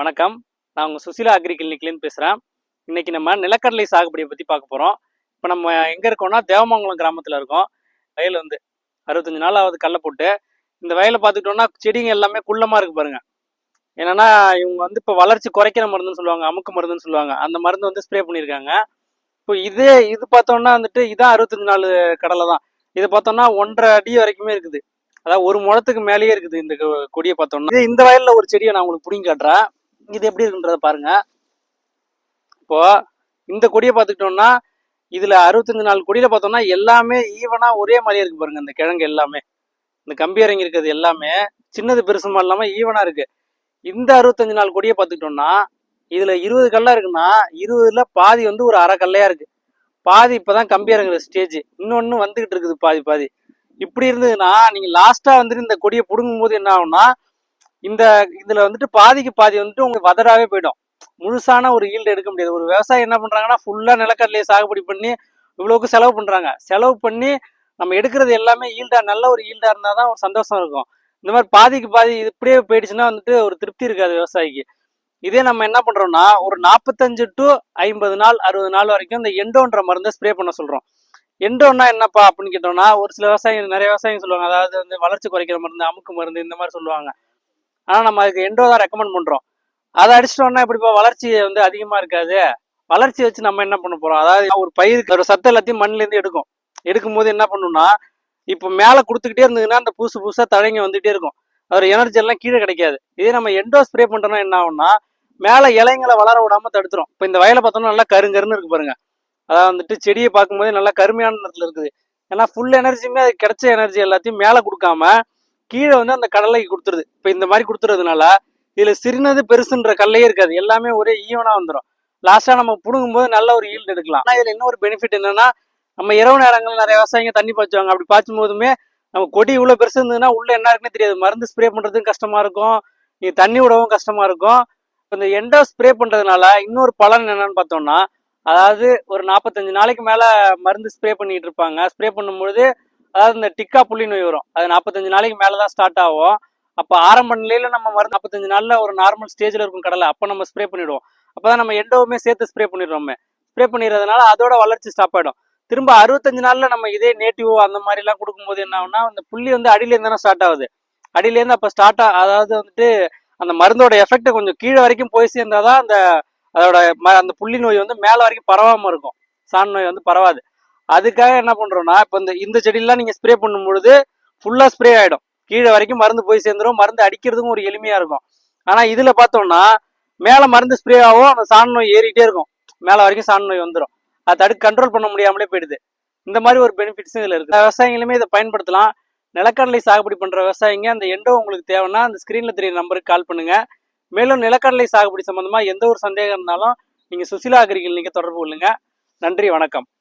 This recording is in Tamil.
வணக்கம். நான் உங்கள் சுசிலா அக்ரி கிளினிக்லேருந்து பேசுகிறேன் இன்றைக்கி நம்ம நிலக்கடலை சாகுபடியை பற்றி பார்க்க போகிறோம் இப்போ நம்ம எங்கே இருக்கோம்னா தேவமங்கலம் கிராமத்தில் இருக்கோம். வயல் வந்து அறுபத்தஞ்சு நாள் ஆகுது கடலை போட்டு இந்த வயலை பார்த்துக்கிட்டோம்னா செடிங்க எல்லாமே குள்ளமாக இருக்கு பாருங்கள் என்னன்னா இவங்க வந்து இப்போ வளர்ச்சி குறைக்கிற மருந்துன்னு சொல்லுவாங்க அமுக்கு மருந்துன்னு சொல்லுவாங்க. அந்த மருந்து வந்து ஸ்ப்ரே பண்ணியிருக்காங்க. இப்போ இதே இது பார்த்தோம்னா வந்துட்டு இதான் அறுபத்தஞ்சு நாள் கடலை தான். இது பார்த்தோம்னா ஒன்றரை அடி வரைக்குமே இருக்குது. அதாவது ஒரு முழத்துக்கு மேலேயே இருக்குது இந்த கொடியை பார்த்தோம்னா. இது இந்த வயலில் ஒரு செடியை நான் உங்களுக்கு பிடிங்கி காட்டுறேன். இது எப்படி இருக்குன்றத பாருங்க. இப்போ இந்த கொடியை பார்த்துக்கிட்டோம்னா இதுல அறுபத்தஞ்சு நாள் கொடியில பார்த்தோம்னா எல்லாமே ஈவனா ஒரே மாதிரியே இருக்கு பாருங்க இந்த கிழங்கு எல்லாமே. இந்த கம்பி இறங்கி இருக்கிறது எல்லாமே சின்னது பெருசுமா இல்லாம ஈவனா இருக்கு. இந்த அறுபத்தஞ்சு நாள் கொடியை பார்த்துக்கிட்டோம்னா இதுல இருபது கல்லா இருக்குன்னா இருபதுல பாதி வந்து ஒரு அரை கல்லையா இருக்கு. பாதி இப்பதான் கம்பி இறங்குற ஸ்டேஜ் இன்னொன்னு வந்துகிட்டு இருக்குது பாதி பாதி. இப்படி இருந்ததுன்னா நீங்க லாஸ்டா வந்துட்டு இந்த கொடியை புடுங்கும் போது என்ன ஆகும்னா இந்த இதுல வந்துட்டு பாதிக்கு பாதி வந்துட்டு உங்களுக்கு வதடாவே போயிடும். முழுசான ஒரு ஈல்டு எடுக்க முடியாது. ஒரு விவசாயி என்ன பண்றாங்கன்னா ஃபுல்லா நிலக்கடலையை சாகுபடி பண்ணி இவ்வளவுக்கு செலவு பண்றாங்க. செலவு பண்ணி நம்ம எடுக்கிறது எல்லாமே ஈல்டா நல்ல ஒரு ஈல்டா இருந்தாதான் ஒரு சந்தோஷம் இருக்கும். இந்த மாதிரி பாதிக்கு பாதி இது இப்படியே போயிடுச்சுன்னா வந்துட்டு ஒரு திருப்தி இருக்காது விவசாயிக்கு. இதே நம்ம என்ன பண்றோம்னா ஒரு நாற்பத்தஞ்சு டு ஐம்பது நாள் அறுபது நாள் வரைக்கும் இந்த எண்டோன்ற மருந்தை ஸ்ப்ரே பண்ண சொல்றோம். எண்டோன்னா என்னப்பா அப்படின்னு கேட்டோம்னா ஒரு சில விவசாயிகள் நிறைய விவசாயிகள் சொல்லுவாங்க. அதாவது வந்து வளர்ச்சி குறைக்கிற மருந்து அமுக்கு மருந்து இந்த மாதிரி சொல்லுவாங்க. ஆனால் நம்ம அதுக்கு எண்டோ தான் ரெக்கமெண்ட் பண்ணுறோம் அதை அடிச்சிட்டோம்னா இப்படிப்பா வளர்ச்சி வந்து அதிகமாக இருக்காது. வளர்ச்சி வச்சு நம்ம என்ன பண்ண போகிறோம் அதாவது ஒரு பயிருக்கு ஒரு சத்து எல்லாத்தையும் மண்ணிலேருந்து எடுக்கும். எடுக்கும்போது என்ன பண்ணுன்னா இப்போ மேலே கொடுத்துக்கிட்டே இருந்ததுன்னா அந்த புதுசு புதுசாக தழைங்க வந்துகிட்டே இருக்கும். அதோட எனர்ஜி எல்லாம் கீழே கிடைக்காது. இதே நம்ம எண்டோ ஸ்ப்ரே பண்ணுறோம்னா என்ன ஆகும்னா மேலே இலைங்களை வளர விடாமல் தடுத்துரும். இப்போ இந்த வயலை பார்த்தோம்னா நல்லா கருங்கருன்னு இருக்கு பாருங்க. அதாவது வந்துட்டு செடியை பார்க்கும்போது நல்லா கருமையான நேரத்தில் இருக்குது. ஏன்னா ஃபுல் எனர்ஜியுமே அது கிடைச்ச எனர்ஜி எல்லாத்தையும் மேலே கொடுக்காம கீழே வந்து அந்த கடலைக்கு கொடுத்துருது. இப்போ இந்த மாதிரி கொடுத்துறதுனால இதில் சிறுனது பெருசுன்ற கல்லையே இருக்காது. எல்லாமே ஒரே ஈவனாக வந்துடும் லாஸ்ட்டாக நம்ம பிடுங்கும் போது நல்ல ஒரு ஈல்டு எடுக்கலாம். ஆனால் இதில் இன்னொரு பெனிஃபிட் என்னன்னா நம்ம இரவு நேரங்களில் நிறைய விவசாயிங்க தண்ணி பாய்ச்சுவாங்க. அப்படி பாய்ச்சும் போதுமே நம்ம கொடி இவ்வளோ பெருசு இருந்ததுன்னா உள்ளே என்ன இருக்குன்னு தெரியாது. மருந்து ஸ்ப்ரே பண்ணுறதும் கஷ்டமாக இருக்கும். நீ தண்ணி விடவும் கஷ்டமாக இருக்கும். இந்த எண்டோ ஸ்ப்ரே பண்ணுறதுனால இன்னொரு பலன் என்னன்னு பார்த்தோம்னா அதாவது ஒரு நாற்பத்தஞ்சு நாளைக்கு மேலே மருந்து ஸ்ப்ரே பண்ணிட்டு இருப்பாங்க. ஸ்ப்ரே பண்ணும்பொழுது அதாவது இந்த டிக்கா புள்ளி நோய் வரும். அது நாற்பத்தஞ்சு நாளைக்கு மேலதான் ஸ்டார்ட் ஆகும். அப்ப ஆரம்ப நிலையில நம்ம மருந்து நாற்பத்தஞ்சு நாள்ல ஒரு நார்மல் ஸ்டேஜ்ல இருக்கும் கடலை. அப்ப நம்ம ஸ்ப்ரே பண்ணிடுவோம். அப்பதான் நம்ம எண்டோவுமே சேர்த்து ஸ்ப்ரே பண்ணிடுறோமே. ஸ்ப்ரே பண்ணிடுறதுனால அதோட வளர்ச்சி ஸ்டாப் ஆயிடும். திரும்ப அறுபத்தஞ்சு நாள்ல நம்ம இதே நேட்டிவோ அந்த மாதிரி எல்லாம் கொடுக்கும்போது என்ன ஆகுனா அந்த புள்ளி வந்து அடியில இருந்து தானே ஸ்டார்ட் ஆகுது. அடியில இருந்து அப்ப ஸ்டார்ட் அதாவது வந்துட்டு அந்த மருந்தோட எஃபெக்ட் கொஞ்சம் கீழே வரைக்கும் போய் சேர்ந்தாதான் அந்த அதோட ம- அந்த புள்ளி நோய் வந்து மேல வரைக்கும் பரவாம இருக்கும். சாண் நோய் வந்து பரவாது. அதுக்காக என்ன பண்றோம்னா இப்ப இந்த இந்த செடியெல்லாம் நீங்க ஸ்ப்ரே பண்ணும்பொழுது ஃபுல்லா ஸ்ப்ரே ஆயிடும். கீழே வரைக்கும் மருந்து போய் சேர்ந்துடும் மருந்து அடிக்கிறதுக்கும் ஒரு எளிமையா இருக்கும். ஆனா இதுல பார்த்தோம்னா மேல மருந்து ஸ்ப்ரே ஆகும் அந்த சாண நோய் ஏறிட்டே இருக்கும். மேல வரைக்கும் சாண நோய் வந்துடும் அதை தடுக்க கண்ட்ரோல் பண்ண முடியாமலே போயிடுது. இந்த மாதிரி ஒரு பெனிஃபிட்ஸும் இதுல இருக்கு. விவசாயிகளுமே இதை பயன்படுத்தலாம். நிலக்கடலை சாகுபடி பண்ற விவசாயிங்க அந்த எண்டோ உங்களுக்கு தேவைன்னா அந்த ஸ்கிரீன்ல தெரிய நம்பருக்கு கால் பண்ணுங்க. மேலும் நிலக்கடலை சாகுபடி சம்பந்தமா எந்த ஒரு சந்தேகம் இருந்தாலும் நீங்க சுசிலா அக்ரிகள் நீங்க தொடர்பு கொள்ளுங்க. நன்றி வணக்கம்.